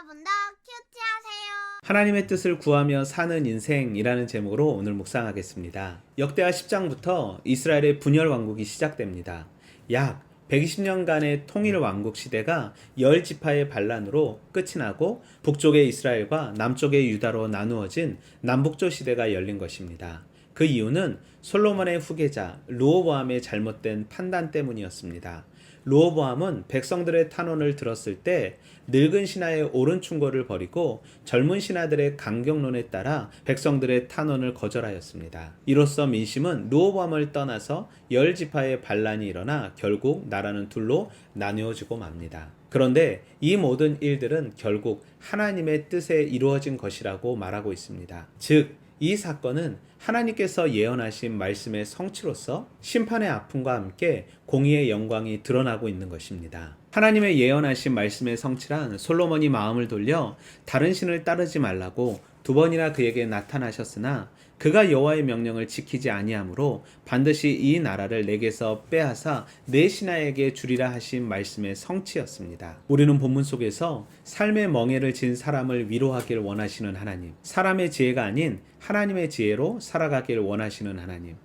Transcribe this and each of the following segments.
여러분도 큐티하세요. 하나님의 뜻을 구하며 사는 인생이라는 제목으로 오늘 묵상하겠습니다. 역대하 10장부터 이스라엘의 분열 왕국이 시작됩니다. 약 120년간의 통일 왕국 시대가 열 지파의 반란으로 끝이 나고 북쪽의 이스라엘과 남쪽의 유다로 나누어진 남북조 시대가 열린 것입니다. 그 이유는 솔로몬의 후계자 루오보암의 잘못된 판단 때문이었습니다. 루오보암은 백성들의 탄원을 들었을 때 늙은 신하의 옳은 충고를 버리고 젊은 신하들의 강경론에 따라 백성들의 탄원을 거절하였습니다. 이로써 민심은 루오보암을 떠나서 열 지파의 반란이 일어나 결국 나라는 둘로 나누어지고 맙니다. 그런데 이 모든 일들은 결국 하나님의 뜻에 이루어진 것이라고 말하고 있습니다. 즉, 이 사건은 하나님께서 예언하신 말씀의 성취로서 심판의 아픔과 함께 공의의 영광이 드러나고 있는 것입니다. 하나님의 예언하신 말씀의 성취란 솔로몬이 마음을 돌려 다른 신을 따르지 말라고 두 번이나 그에게 나타나셨으나 그가 여호와의 명령을 지키지 아니하므로 반드시 이 나라를 내게서 빼앗아 내 신하에게 주리라 하신 말씀의 성취였습니다. 우리는 본문 속에서 삶의 멍에를 진 사람을 위로하길 원하시는 하나님, 사람의 지혜가 아닌 하나님의 지혜로 살아가길 원하시는 하나님.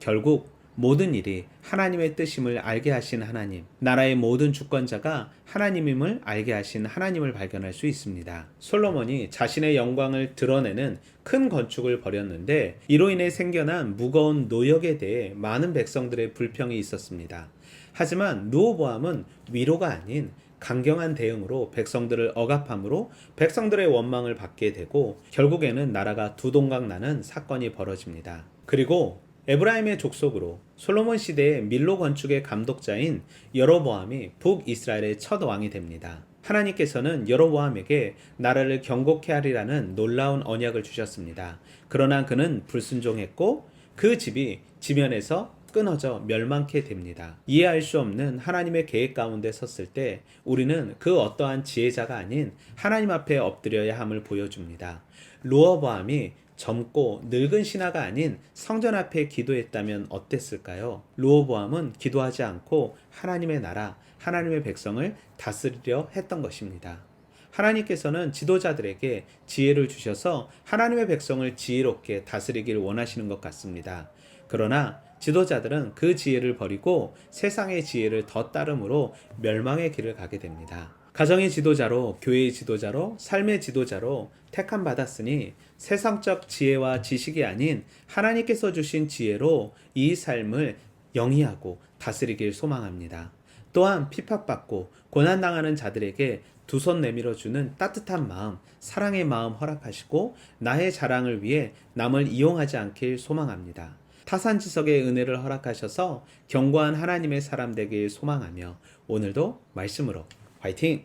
결국 모든 일이 하나님의 뜻임을 알게 하신 하나님, 나라의 모든 주권자가 하나님임을 알게 하신 하나님을 발견할 수 있습니다. 솔로몬이 자신의 영광을 드러내는 큰 건축을 벌였는데 이로 인해 생겨난 무거운 노역에 대해 많은 백성들의 불평이 있었습니다. 하지만 누오보암은 위로가 아닌 강경한 대응으로 백성들을 억압함으로 백성들의 원망을 받게 되고 결국에는 나라가 두 동강 나는 사건이 벌어집니다. 그리고 에브라임의 족속으로 솔로몬 시대의 밀로 건축의 감독자인 여로보암이 북이스라엘의 첫 왕이 됩니다. 하나님께서는 여로보암에게 나라를 경고케 하리라는 놀라운 언약을 주셨습니다. 그러나 그는 불순종했고 그 집이 지면에서 끊어져 멸망케 됩니다. 이해할 수 없는 하나님의 계획 가운데 섰을 때 우리는 그 어떠한 지혜자가 아닌 하나님 앞에 엎드려야 함을 보여줍니다. 로어보암이 젊고 늙은 신하가 아닌 성전 앞에 기도했다면 어땠을까요? 로어보암은 기도하지 않고 하나님의 나라, 하나님의 백성을 다스리려 했던 것입니다. 하나님께서는 지도자들에게 지혜를 주셔서 하나님의 백성을 지혜롭게 다스리길 원하시는 것 같습니다. 그러나 지도자들은 그 지혜를 버리고 세상의 지혜를 더 따름으로 멸망의 길을 가게 됩니다. 가정의 지도자로, 교회의 지도자로, 삶의 지도자로 택함 받았으니 세상적 지혜와 지식이 아닌 하나님께서 주신 지혜로 이 삶을 영위하고 다스리길 소망합니다. 또한 핍박받고 고난당하는 자들에게 두 손 내밀어 주는 따뜻한 마음, 사랑의 마음 허락하시고 나의 자랑을 위해 남을 이용하지 않길 소망합니다. 타산지석의 은혜를 허락하셔서 견고한 하나님의 사람 되길 소망하며 오늘도 말씀으로 I 听